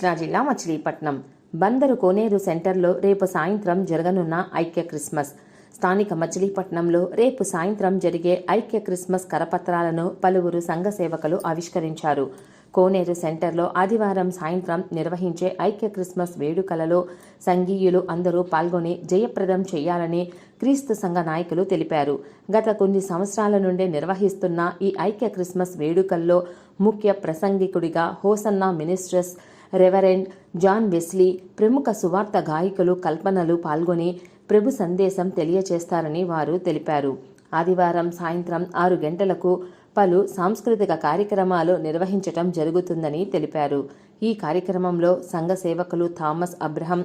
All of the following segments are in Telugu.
కృష్ణా జిల్లా మచిలీపట్నం. బందరు కోనేరు సెంటర్లో రేపు సాయంత్రం జరగనున్న ఐక్య క్రిస్మస్. స్థానిక మచిలీపట్నంలో రేపు సాయంత్రం జరిగే ఐక్య క్రిస్మస్ కరపత్రాలను పలువురు సంఘ సేవకులు ఆవిష్కరించారు. కోనేరు సెంటర్లో ఆదివారం సాయంత్రం నిర్వహించే ఐక్య క్రిస్మస్ వేడుకలలో సంఘీయులు అందరూ పాల్గొని జయప్రదం చేయాలని క్రీస్తు సంఘ నాయకులు తెలిపారు. గత కొన్ని సంవత్సరాల నుండి నిర్వహిస్తున్న ఈ ఐక్య క్రిస్మస్ వేడుకల్లో ముఖ్య ప్రసంగికుడిగా Hosanna ministries reverend John Wesley ప్రముఖ సువార్త గాయకులు కల్పనలు పాల్గొని ప్రభు సందేశం తెలియచేస్తారని వారు తెలిపారు. ఆదివారం సాయంత్రం ఆరు గంటలకు పలు సాంస్కృతిక కార్యక్రమాలు నిర్వహించటం జరుగుతుందని తెలిపారు. ఈ కార్యక్రమంలో సంఘ సేవకులు Thomas Abraham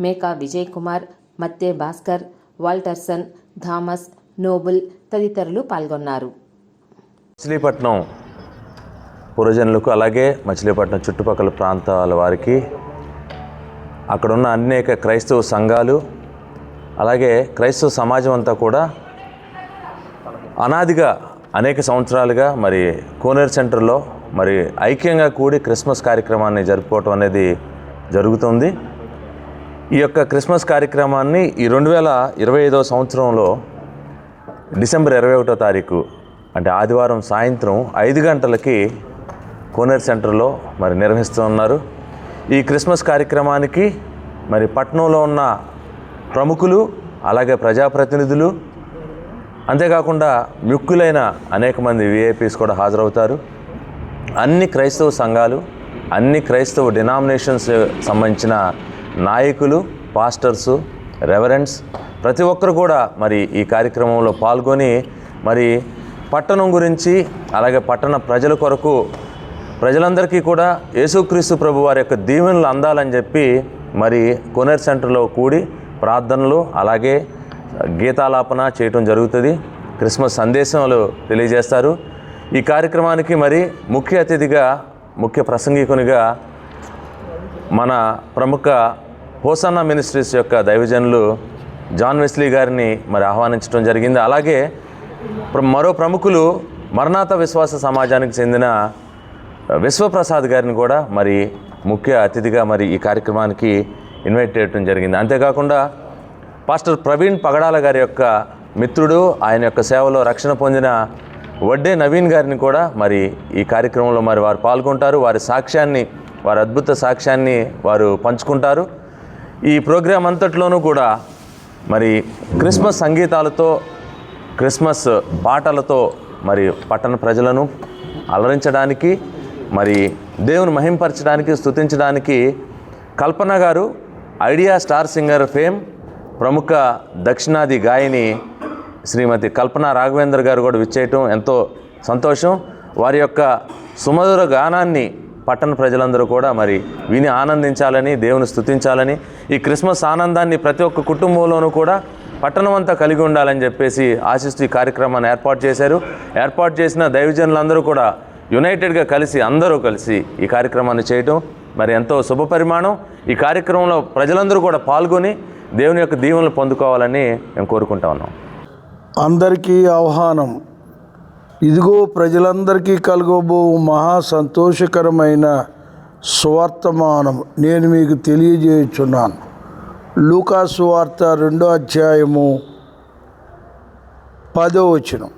Meka Vijay Kumar Matte Bhaskar Walterson Thomas Nobel తదితరులు పాల్గొన్నారు. మచిలీపట్నం పురజనులకు అలాగే మచిలీపట్నం చుట్టుపక్కల ప్రాంతాల వారికి అక్కడున్న అనేక క్రైస్తవ సంఘాలు అలాగే క్రైస్తవ సమాజం అంతా కూడా అనాదిగా అనేక సంవత్సరాలుగా మరి కోనేరు సెంటర్లో మరి ఐక్యంగా కూడి క్రిస్మస్ కార్యక్రమాన్ని జరుపుకోవటం అనేది జరుగుతుంది. ఈ యొక్క క్రిస్మస్ కార్యక్రమాన్ని ఈ రెండు వేల ఇరవై ఐదవ సంవత్సరంలో డిసెంబర్ ఇరవై ఒకటో తారీఖు అంటే ఆదివారం సాయంత్రం ఐదు గంటలకి కోనేరు సెంటర్లో మరి నిర్వహిస్తున్నారు. ఈ క్రిస్మస్ కార్యక్రమానికి మరి పట్టణంలో ఉన్న ప్రముఖులు అలాగే ప్రజాప్రతినిధులు అంతేకాకుండా ముక్కులైన అనేక మంది విఐపీస్ కూడా హాజరవుతారు. అన్ని క్రైస్తవ సంఘాలు అన్ని క్రైస్తవ డినామినేషన్స్ సంబంధించిన నాయకులు పాస్టర్స్ రెవరెంట్స్ ప్రతి ఒక్కరు కూడా మరి ఈ కార్యక్రమంలో పాల్గొని మరి పట్టణం గురించి అలాగే పట్టణ ప్రజల కొరకు ప్రజలందరికీ కూడా యేసుక్రీస్తు ప్రభు వారి యొక్క దీవెనలు అందాలని చెప్పి మరి కొనేర్ సెంటర్లో కూడి ప్రార్థనలు అలాగే గీతాలాపన చేయటం జరుగుతుంది. క్రిస్మస్ సందేశాలు తెలియజేస్తారు. ఈ కార్యక్రమానికి మరి ముఖ్య అతిథిగా ముఖ్య ప్రసంగికునిగా మన ప్రముఖ హోసన్నా మినిస్ట్రీస్ యొక్క దైవజనులు జాన్ వెస్లీ గారిని మరి ఆహ్వానించడం జరిగింది. అలాగే మరో ప్రముఖులు మరణాత విశ్వాస సమాజానికి చెందిన విశ్వప్రసాద్ గారిని కూడా మరి ముఖ్య అతిథిగా మరి ఈ కార్యక్రమానికి ఇన్వైట్ చేయడం జరిగింది. అంతేకాకుండా పాస్టర్ ప్రవీణ్ పగడాల గారి యొక్క మిత్రుడు ఆయన యొక్క సేవలో రక్షణ పొందిన వడ్డే నవీన్ గారిని కూడా మరి ఈ కార్యక్రమంలో మరి వారు పాల్గొంటారు. వారి సాక్ష్యాన్ని వారి అద్భుత సాక్ష్యాన్ని వారు పంచుకుంటారు. ఈ ప్రోగ్రాం అంతట్లోనూ కూడా మరి క్రిస్మస్ సంగీతాలతో క్రిస్మస్ పాటలతో మరి పట్టణ ప్రజలను అలరించడానికి మరి దేవుని మహింపరచడానికి స్తుతించడానికి కల్పన గారు ఐడియా స్టార్ సింగర్ ఫేమ్ ప్రముఖ దక్షిణాది గాయని శ్రీమతి కల్పన రాఘవేంద్ర గారు కూడా విచ్చేయటం ఎంతో సంతోషం. వారి యొక్క సుమధుర గానాన్ని పట్టణ ప్రజలందరూ కూడా మరి విని ఆనందించాలని దేవుని స్థుతించాలని ఈ క్రిస్మస్ ఆనందాన్ని ప్రతి ఒక్క కుటుంబంలోనూ కూడా పట్టణం అంతా కలిగి ఉండాలని చెప్పేసి ఆశిస్తూ ఈ కార్యక్రమాన్ని ఏర్పాటు చేశారు. ఏర్పాటు చేసిన దైవజనులందరూ కూడా యునైటెడ్గా కలిసి అందరూ కలిసి ఈ కార్యక్రమాన్ని చేయటం మరి ఎంతో శుభ పరిమాణం. ఈ కార్యక్రమంలో ప్రజలందరూ కూడా పాల్గొని దేవుని యొక్క దీవెనలు పొందుకోవాలని మేము కోరుకుంటా ఉన్నాం. అందరికీ ఆహ్వానం. ఇదిగో ప్రజలందరికీ కలగబో మహా సంతోషకరమైన స్వార్థమానం నేను మీకు తెలియజేయుచున్నాను. లూకా సువార్త రెండో అధ్యాయము పదో వచనం.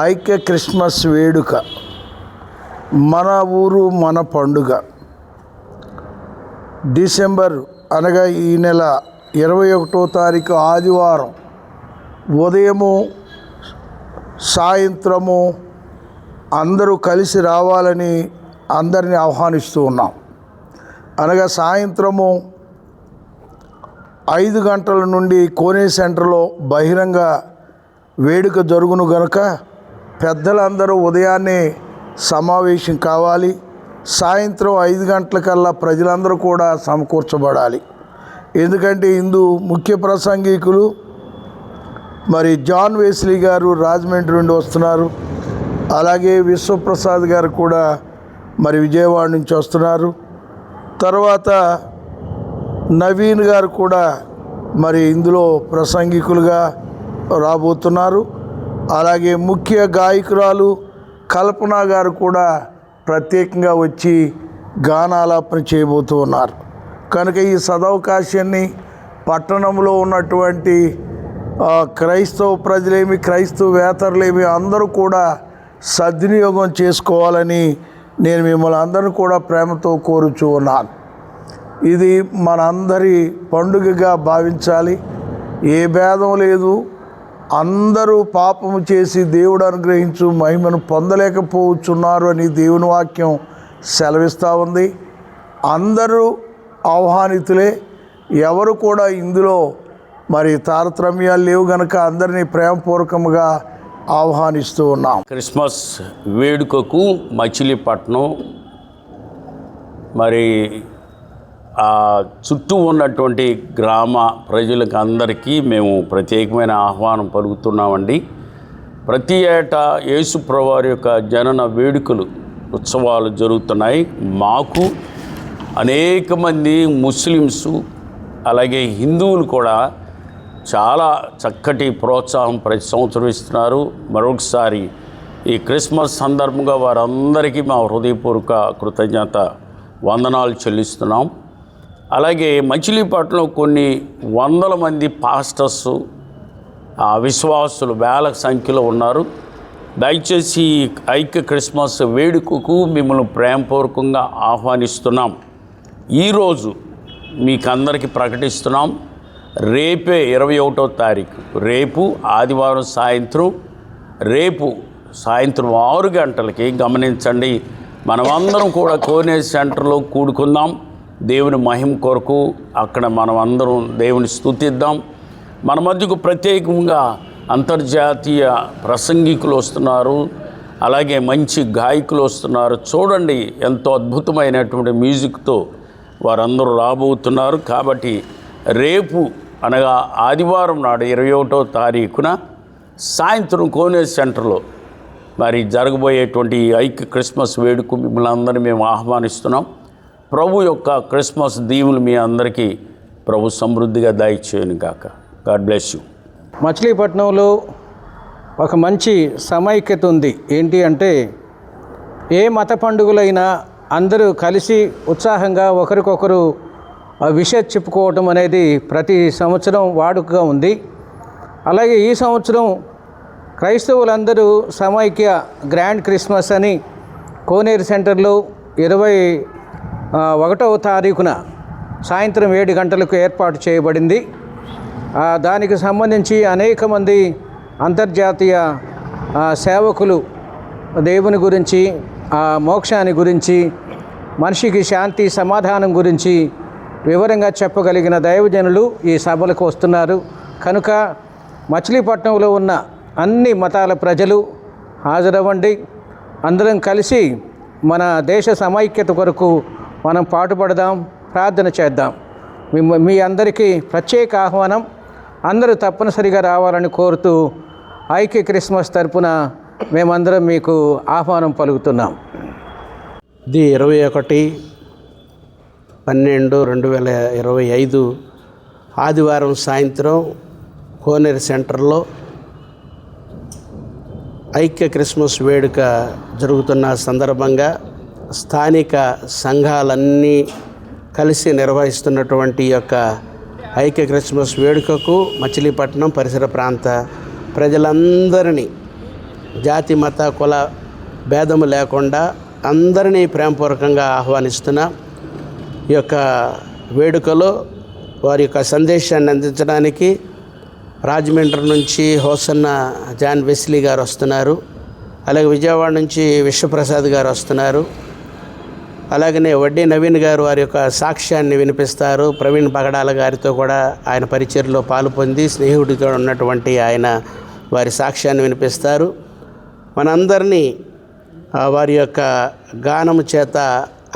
ఐక్య క్రిస్మస్ వేడుక. మన ఊరు మన పండుగ. డిసెంబర్ అనగా ఈ నెల ఇరవై ఒకటో తారీఖు ఆదివారం ఉదయము సాయంత్రము అందరూ కలిసి రావాలని అందరిని ఆహ్వానిస్తూ ఉన్నాం. అనగా సాయంత్రము ఐదు గంటల నుండి కోనే సెంటర్లో బహిరంగ వేడుక జరుగును గనుక పెద్దలందరూ ఉదయాన్నే సమావేశం కావాలి. సాయంత్రం ఐదు గంటలకల్లా ప్రజలందరూ కూడా సమకూర్చబడాలి. ఎందుకంటే ఇందు ముఖ్య ప్రసంగికులు మరి జాన్ వేస్లీ గారు రాజమండ్రి నుండి వస్తున్నారు. అలాగే విశ్వప్రసాద్ గారు కూడా మరి విజయవాడ నుంచి వస్తున్నారు. తర్వాత నవీన్ గారు కూడా మరి ఇందులో ప్రసంగికులుగా రాబోతున్నారు. అలాగే ముఖ్య గాయకురాలు కల్పన గారు కూడా ప్రత్యేకంగా వచ్చి గానాలాపన చేయబోతూ ఉన్నారు. కనుక ఈ సదవకాశాన్ని పట్టణంలో ఉన్నటువంటి క్రైస్తవ ప్రజలేమి క్రైస్తవేతరులేమి అందరూ కూడా సద్వినియోగం చేసుకోవాలని నేను మిమ్మల్ని అందరిని కూడా ప్రేమతో కోరుచూ ఉన్నాను. ఇది మనందరి పండుగగా భావించాలి. ఏ భేదం లేదు. అందరూ పాపము చేసి దేవుడు అనుగ్రహించు మహిమను పొందలేకపోవచ్చున్నారు అని దేవుని వాక్యం సెలవిస్తూ ఉంది. అందరూ ఆహ్వానితులే. ఎవరు కూడా ఇందులో మరి తారతమ్యాలు లేవు గనక అందరినీ ప్రేమపూర్వకంగా ఆహ్వానిస్తూ ఉన్నాం. క్రిస్మస్ వేడుకకు మచిలీపట్నం మరి చుట్టూ ఉన్నటువంటి గ్రామ ప్రజలకు అందరికీ మేము ప్రత్యేకమైన ఆహ్వానం పలుకుతున్నామండి. ప్రతి ఏటా యేసుప్రవారి యొక్క జనన వేడుకలు ఉత్సవాలు జరుగుతున్నాయి. మాకు అనేక మంది ముస్లిమ్స్ అలాగే హిందువులు కూడా చాలా చక్కటి ప్రోత్సాహం ప్రతి సంవత్సరం ఇస్తున్నారు. మరొకసారి ఈ క్రిస్మస్ సందర్భంగా వారందరికీ మా హృదయపూర్వక కృతజ్ఞత వందనాలు చెల్లిస్తున్నాం. అలాగే మచిలీపట్నంలో కొన్ని వందల మంది పాస్టర్స్ ఆ విశ్వాసులు వేల సంఖ్యలో ఉన్నారు. దయచేసి ఐక్య క్రిస్మస్ వేడుకకు మిమ్మల్ని ప్రేమపూర్వకంగా ఆహ్వానిస్తున్నాం. ఈరోజు మీకందరికీ ప్రకటిస్తున్నాం. రేపే ఇరవై ఒకటో తారీఖు రేపు ఆదివారం సాయంత్రం రేపు సాయంత్రం ఆరు గంటలకి గమనించండి. మనమందరం కూడా కోనే సెంటర్లో కూడుకుందాం. దేవుని మహిమ కొరకు అక్కడ మనం అందరం దేవుని స్థుతిద్దాం. మన మధ్యకు ప్రత్యేకంగా అంతర్జాతీయ ప్రసంగికులు వస్తున్నారు. అలాగే మంచి గాయకులు వస్తున్నారు. చూడండి ఎంతో అద్భుతమైనటువంటి మ్యూజిక్తో వారందరూ రాబోతున్నారు. కాబట్టి రేపు అనగా ఆదివారం నాడు ఇరవై ఒకటో తారీఖున సాయంత్రం కోనే సెంటర్లో మరి జరగబోయేటువంటి ఐక్య క్రిస్మస్ వేడుక మిమ్మల్ని అందరినీ మేము ఆహ్వానిస్తున్నాం. ప్రభు యొక్క క్రిస్మస్ దీవులు మీ అందరికీ ప్రభు సమృద్ధిగా దయచేయను కాక గాడ్ బ్లెస్ యూ. మచిలీపట్నంలో ఒక మంచి సమైక్యత ఉంది. ఏంటి అంటే ఏ మత పండుగలైనా అందరూ కలిసి ఉత్సాహంగా ఒకరికొకరు ఆ విషయం చెప్పుకోవటం అనేది ప్రతి సంవత్సరం వాడుకగా ఉంది. అలాగే ఈ సంవత్సరం క్రైస్తవులందరూ సమైక్య గ్రాండ్ క్రిస్మస్ అని కోనేరు సెంటర్లో ఇరవై ఒకటవ తారీఖున సాయంత్రం ఏడు గంటలకు ఏర్పాటు చేయబడింది. దానికి సంబంధించి అనేక మంది అంతర్జాతీయ సేవకులు దేవుని గురించి ఆ మోక్షాన్ని గురించి మనిషికి శాంతి సమాధానం గురించి వివరంగా చెప్పగలిగిన దైవజనులు ఈ సభలకు వస్తున్నారు. కనుక మచిలీపట్నంలో ఉన్న అన్ని మతాల ప్రజలు హాజరవ్వండి. అందరం కలిసి మన దేశ సమైక్యత కొరకు మనం పాటుపడదాం ప్రార్థన చేద్దాం. మీ మీ అందరికీ ప్రత్యేక ఆహ్వానం. అందరూ తప్పనిసరిగా రావాలని కోరుతూ ఐక్య క్రిస్మస్ తరపున మేమందరం మీకు ఆహ్వానం పలుకుతున్నాం. ఇది ఇరవై ఒకటి పన్నెండు రెండు వేల ఇరవై ఐదు ఆదివారం సాయంత్రం కోనేరు సెంటర్లో ఐక్య క్రిస్మస్ వేడుక జరుగుతున్న సందర్భంగా స్థానిక సంఘాలన్నీ కలిసి నిర్వహిస్తున్నటువంటి యొక్క ఐక్య క్రిస్మస్ వేడుకకు మచిలీపట్నం పరిసర ప్రాంత ప్రజలందరినీ జాతి మత కుల భేదము లేకుండా అందరినీ ప్రేమపూర్వకంగా ఆహ్వానిస్తున్న ఈ యొక్క వేడుకలో వారి యొక్క సందేశాన్ని అందించడానికి రాజమండ్రి నుంచి హోసన్న జాన్ వెస్లీ గారు వస్తున్నారు. అలాగే విజయవాడ నుంచి విశ్వప్రసాద్ గారు వస్తున్నారు. అలాగనే వడ్డీ నవీన్ గారు వారి యొక్క సాక్ష్యాన్ని వినిపిస్తారు. ప్రవీణ్ పగడాల గారితో కూడా ఆయన పరిచయలో పాలు పొంది స్నేహితుడితో ఉన్నటువంటి ఆయన వారి సాక్ష్యాన్ని వినిపిస్తారు. మనందరినీ వారి యొక్క గానము చేత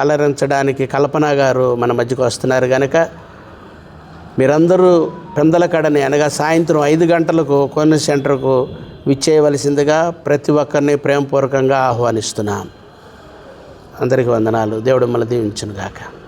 అలరించడానికి కల్పన గారు మన మధ్యకు వస్తున్నారు కనుక మీరందరూ పెందలకడని అనగా సాయంత్రం ఐదు గంటలకు కొన్ని సెంటర్కు విచ్చేయవలసిందిగా ప్రతి ఒక్కరిని ప్రేమపూర్వకంగా ఆహ్వానిస్తున్నాం. అందరికీ వందనాలు. దేవుడు మళ్ళీ దీవించునుగాక.